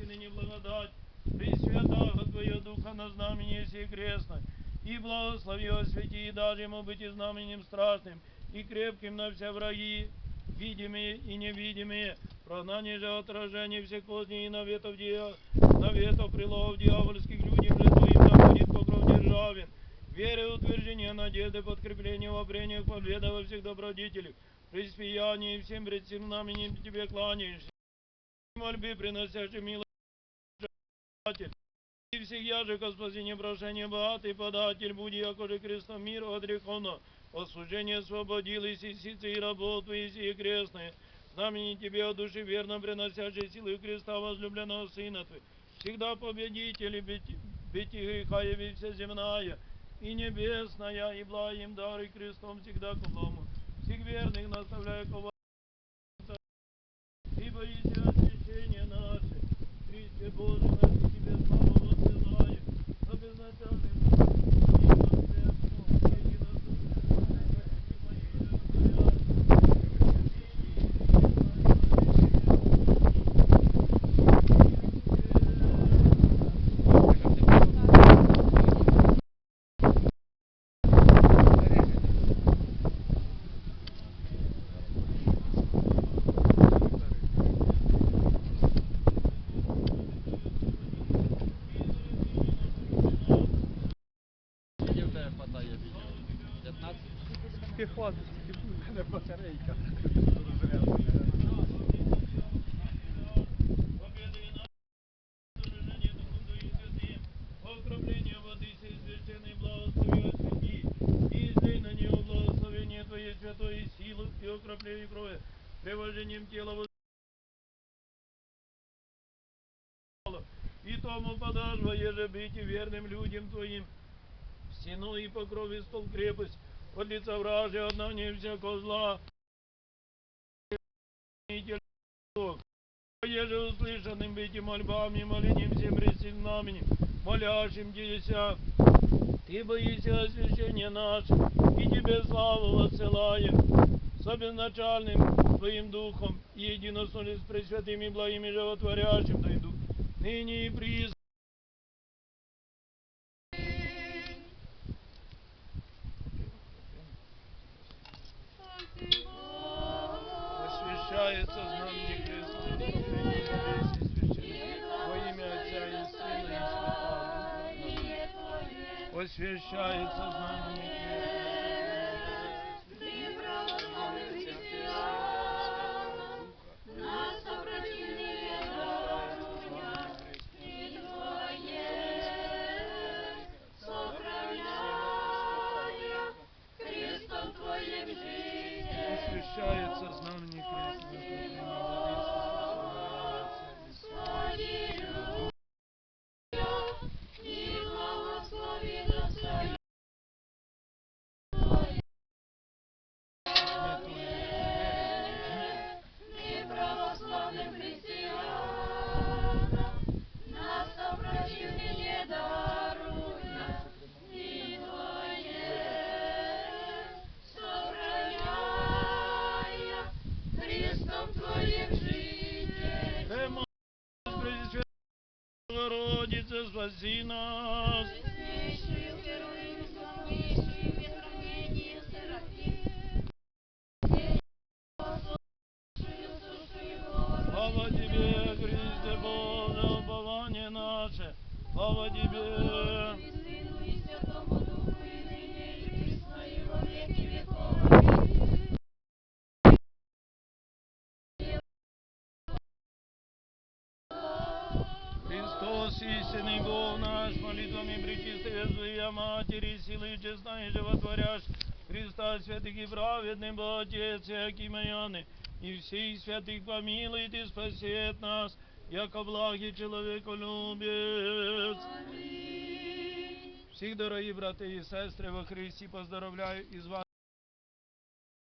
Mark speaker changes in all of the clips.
Speaker 1: и ныне благодать, Пресвятаго Твоего Духа на знамени сей крестной, и благослови освети, и даже ему быть и знаменем страшным, и крепким на все враги, видимые и невидимые, прогнание же отражение всех козней и наветов, дья- наветов прилогов дьявольских людям же Твоим да будет покров державен, веры, утверждения, надежды, подкрепления в обрениях, победа во всех добродетелях, при спиянии всем пред всем знаменем Тебе кланяешься, мольбы, приносящие милость, И всегда же, Господи, не прошение богатый податель, буди, якоже крестом мир от служения освободились и сицы и работу, и сии крестные, знамени Тебе от души верно приносящей силы креста возлюбленного Сына Твоего, всегда победители, бить греха яви всеземная, и небесная, и благим дары крестом всегда к облому, всех верных наставляя ко излей на нее благословение Твоей святой силы и окропление крови, привожением тела и тому подашь еже быть верным людям Твоим, в стену и покрови стол крепость, от лица вражья, от не всякого зла, и Бог. Еже услышанным быть и мольбами, молением всем пресим знаменем, молящим Деся, Ты боишься освящения наше, и Тебе славу воссылаем, с безначальным Твоим Духом, и единосули с пресвятым и благим и животворящим Твоим Духом, ныне и приз. Освящается знамение Слава Тебе, Христе Боже, упование наше. Слава Тебе.
Speaker 2: и Сыну, и Святому Духу, и ныне, и присно, и во веки веков. Аминь.
Speaker 1: Христос, истинный Бог наш, молитвами пречистая Своя Матери, силы честной животворящ, Христа святых и праведный Бог Отец, и Акимаяны, и всех святых помилует и спасет нас, яко благий человеколюбец. Всіх, дорогі брати і сестри во Христі, поздоровляю із вас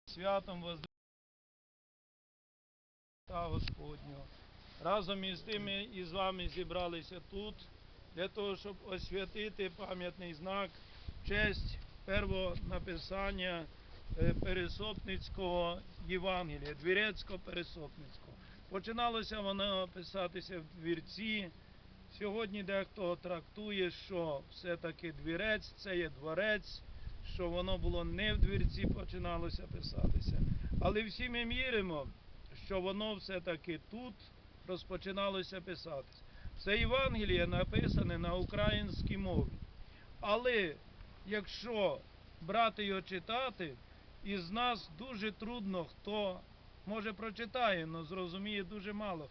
Speaker 1: святом воздвиження Господнього. Разом із тими і з вами зібралися тут для того, щоб освятити пам'ятний знак честь первого написання Пересопницького Євангелія, Двірецького Пересопницького. Починалося воно писатися в двірці. Сьогодні дехто трактує, що все-таки двірець це є дворець, що воно було не в двірці, починалося писатися. Але всі ми віримо, що воно все-таки тут розпочиналося писатися. Це Євангеліє написане на українській мові. Але якщо брати його читати, із нас дуже трудно, хто може прочитає, але зрозуміє дуже мало.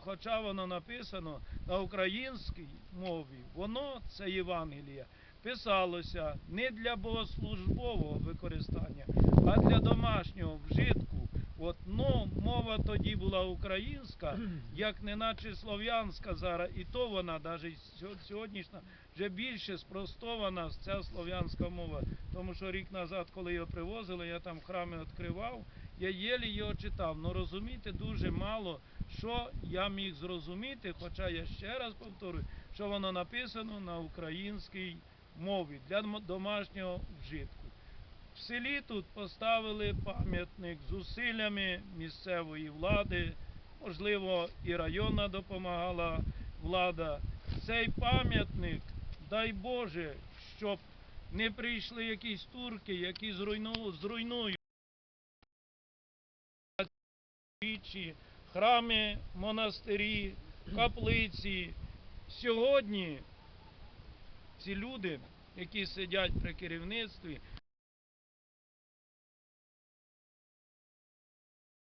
Speaker 1: Хоча- воно написано на українській мові, воно це Євангеліє писалося не для богослужбового використання, а для домашнього вжитку. От, ну, мова тоді була українська, як не наче слов'янська зараз, і то вона навіть сьогоднішня вже більше спростована ця слов'янська мова. Тому що рік назад, коли його привозили, я там храми відкривав, я єлі його читав. Ну розуміти дуже мало, що я міг зрозуміти, хоча я ще раз повторюю, що воно написано на українській мові для домашнього вжитку. В селі тут поставили пам'ятник зусиллями місцевої влади, можливо, і районна допомагала влада. Цей пам'ятник, дай Боже, щоб не прийшли якісь турки, які зруйнують храми, монастирі, каплиці. Сьогодні ці люди, які сидять при керівництві,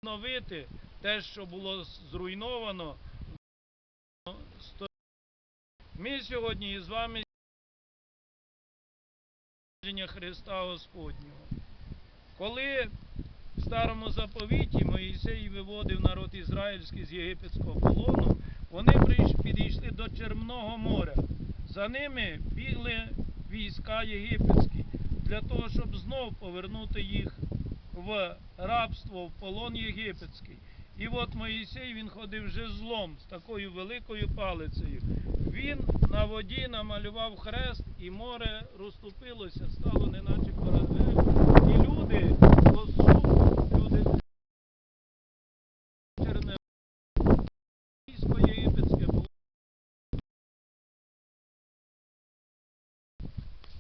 Speaker 1: відновити те, що було зруйновано. Ми сьогодні із вами Христа Господнього. Коли в старому заповіті Моїсей виводив народ ізраїльський з єгипетського полону, вони підійшли до Червного моря. За ними бігли війська єгипетські для того, щоб знов повернути їх в рабство, в полон єгипетський. І от Моїсей він ходив жезлом з такою великою палицею. Він на воді намалював хрест, і море розступилося, стало неначе корабель. І люди посуд, люди єгипетське було.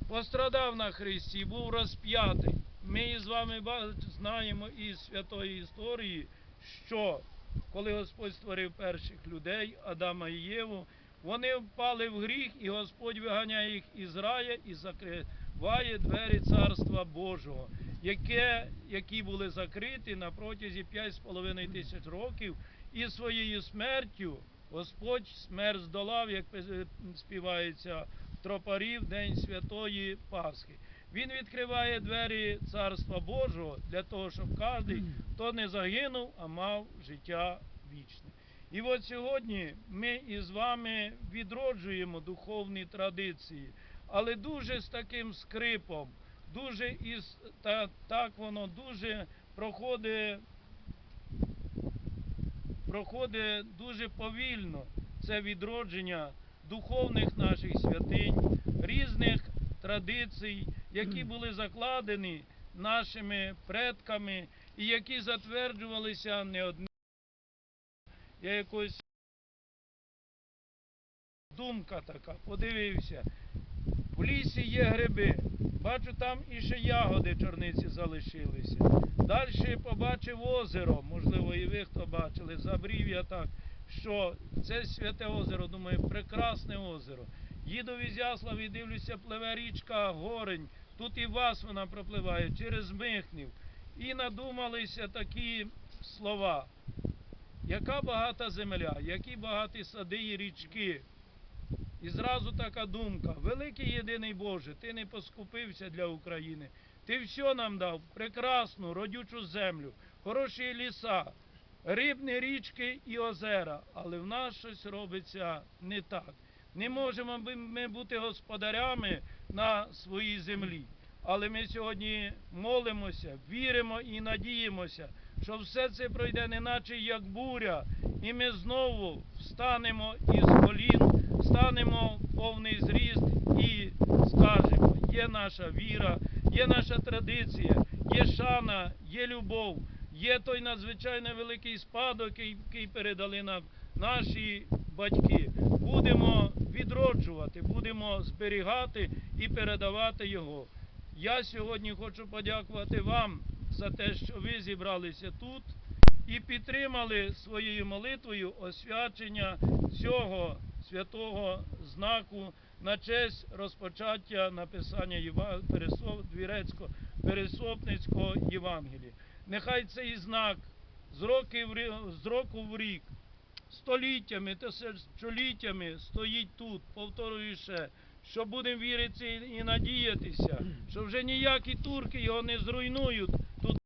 Speaker 1: Пострадав на Христі, був розп'ятий. Ми з вами знаємо із святої історії, що коли Господь створив перших людей, Адама і Єву, вони впали в гріх, і Господь виганяє їх із рая і закриває двері Царства Божого, яке, які були закриті на протязі 5,5 тисяч років, і своєю смертю Господь смерть здолав, як співається тропарів День Святої Пасхи. Він відкриває двері Царства Божого для того, щоб кожен, хто не загинув, а мав життя вічне. І от сьогодні ми із вами відроджуємо духовні традиції, але дуже з таким скрипом, дуже із та, так воно дуже проходить, проходить дуже повільно це відродження духовних наших святинь, різних традицій, які були закладені нашими предками і які затверджувалися не одним. Якось думка така, подивився. В лісі є гриби. Бачу, там ще ягоди чорниці залишилися. Далі побачив озеро, можливо, і ви хто бачили, забрів я так, що це святе озеро, думаю, прекрасне озеро. Їду в Ізяслав і дивлюся, пливе річка Горень. Тут і вас вона пропливає через Михнів. І надумалися такі слова. Яка багата земля, які багаті сади і річки. І зразу така думка: великий єдиний Боже, ти не поскупився для України. Ти все нам дав, прекрасну, родючу землю, хороші ліса, рибні річки і озера. Але в нас щось робиться не так. Не можемо ми бути господарями на своїй землі. Але ми сьогодні молимося, віримо і надіємося, що все це пройде не наче як буря, і ми знову встанемо із колін, встанемо в повний зріст і скажемо, є наша віра, є наша традиція, є шана, є любов, є той надзвичайно великий спадок, який передали нам наші батьки. Будемо відроджувати, будемо зберігати і передавати його. Я сьогодні хочу подякувати вам за те, що ви зібралися тут і підтримали своєю молитвою освячення цього святого знаку на честь розпочаття написання. Пересопницького Євангелія. Нехай цей знак з року в рік, століттями та століттями стоїть тут, повторюю ще, що будемо вірити і надіятися, що вже ніякі турки його не зруйнують. Тут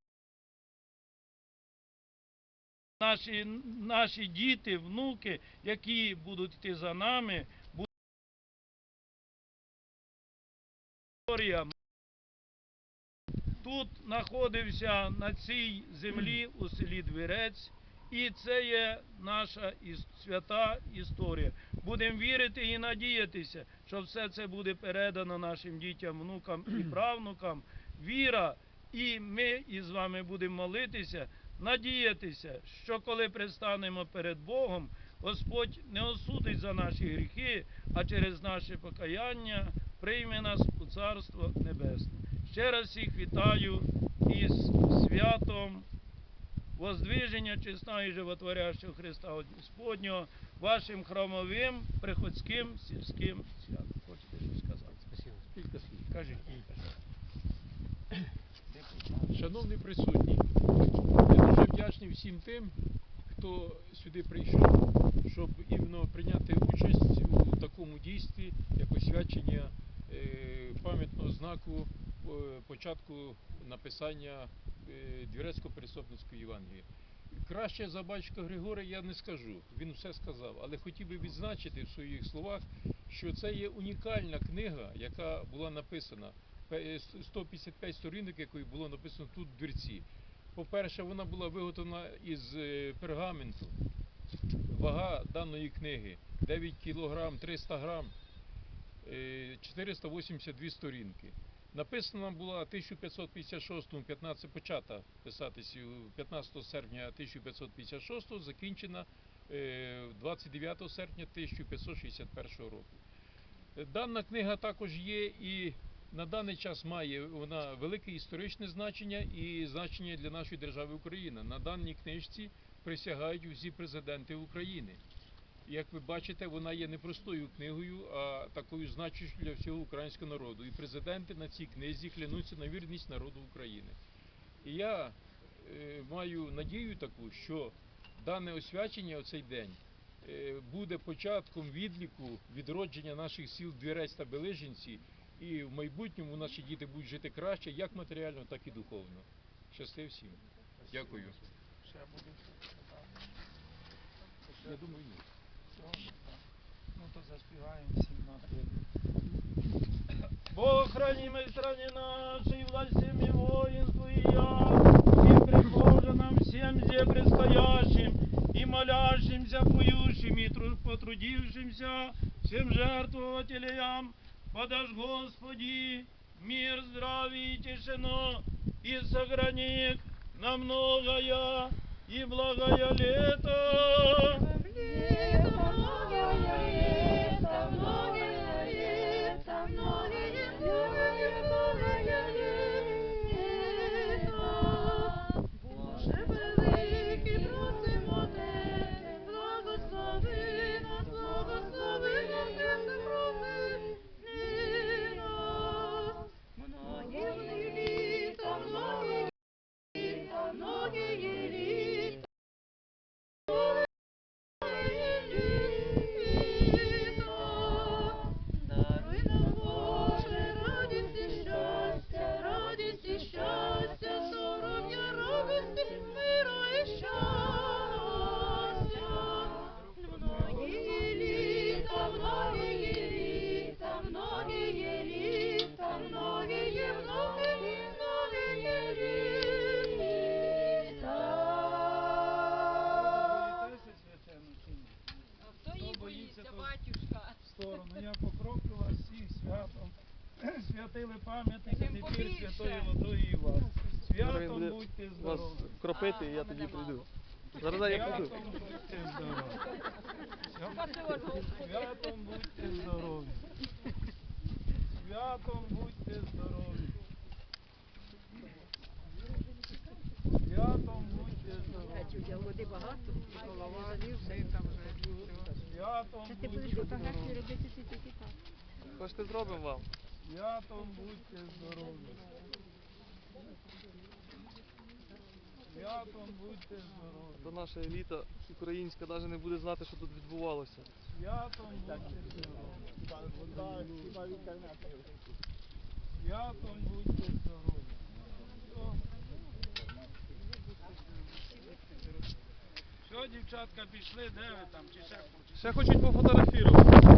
Speaker 1: наші, наші діти, внуки, які будуть йти за нами, будуть. Тут знаходився на цій землі у селі Двірець, і це є наша свята історія. Будемо вірити і надіятися, що все це буде передано нашим дітям, внукам і правнукам. Віра, і ми із вами будемо молитися, надіятися, що коли пристанемо перед Богом, Господь не осудить за наші гріхи, а через наше покаяння прийме нас у Царство Небесне. Ще раз всіх вітаю із святом воздвиження чесного і животворящого Христа Господнього, вашим храмовим, приходським, сільським святом. Хочете щось сказати?
Speaker 3: Слів.
Speaker 1: Кажіть.
Speaker 4: Шановні присутні, я дуже вдячний всім тим, хто сюди прийшов, щоб іменно прийняти участь у такому дійстві, як освячення е, пам'ятного знаку е, початку написання Двірецько-Пересопницької Євангелії. Краще за батька Григорія я не скажу, він все сказав, але хотів би відзначити в своїх словах, що це є унікальна книга, яка була написана. Пе- 155 сторінок, якої було написано тут в двірці. По-перше, вона була виготовлена із е, пергаменту. Вага даної книги 9 кг 300 грам, е, 482 сторінки. Написана була 1556 15 почата писатись 15 серпня 1556, закінчена е, 29 серпня 1561 року. Е, Дана книга також є і на даний час має вона велике історичне значення і значення для нашої держави Україна. На даній книжці присягають усі президенти України. Як ви бачите, вона є не простою книгою, а такою значущою для всього українського народу. І президенти на цій книзі клянуться на вірність народу України. І я е, маю надію таку, що дане освячення у цей день е, буде початком відліку відродження наших сіл Двірець та Белижинці, і в майбутньому наші діти будуть жити краще, як матеріально, так і духовно. Щасти всім. Дякую. Я думаю, ні.
Speaker 1: Ну то заспіваємо всім на Бог храним и стране нашей, властям и воинству и я, и прихожа нам всем зе предстоящим, и молящимся, поющим, и тру- потрудившимся, всем жертвователям, подашь, Господи, мир, здравие и тишину, и сохрани их на многое и благое лето.
Speaker 2: Лето,
Speaker 1: Святої водою і вас. Святом будьте
Speaker 5: вас
Speaker 1: здорові.
Speaker 5: кропити, і я тоді прийду. Зараз я прийду.
Speaker 1: Святом будьте здорові. Святом будьте здорові. Святом будьте здорові. Святом будьте здорові.
Speaker 6: Води багато, голова,
Speaker 1: Святом
Speaker 2: Ти будеш
Speaker 1: будьте
Speaker 2: фотографії
Speaker 1: здорові.
Speaker 2: робити тільки так.
Speaker 5: Хочете зробимо вам?
Speaker 1: Святом будьте здорові. Святом будьте здорові.
Speaker 5: То наша еліта українська навіть не буде знати, що тут відбувалося.
Speaker 1: Святом будьте здорові. Святом будьте здорові. Все, дівчатка, пішли, де ви там, чи
Speaker 5: ще хочуть пофотографувати.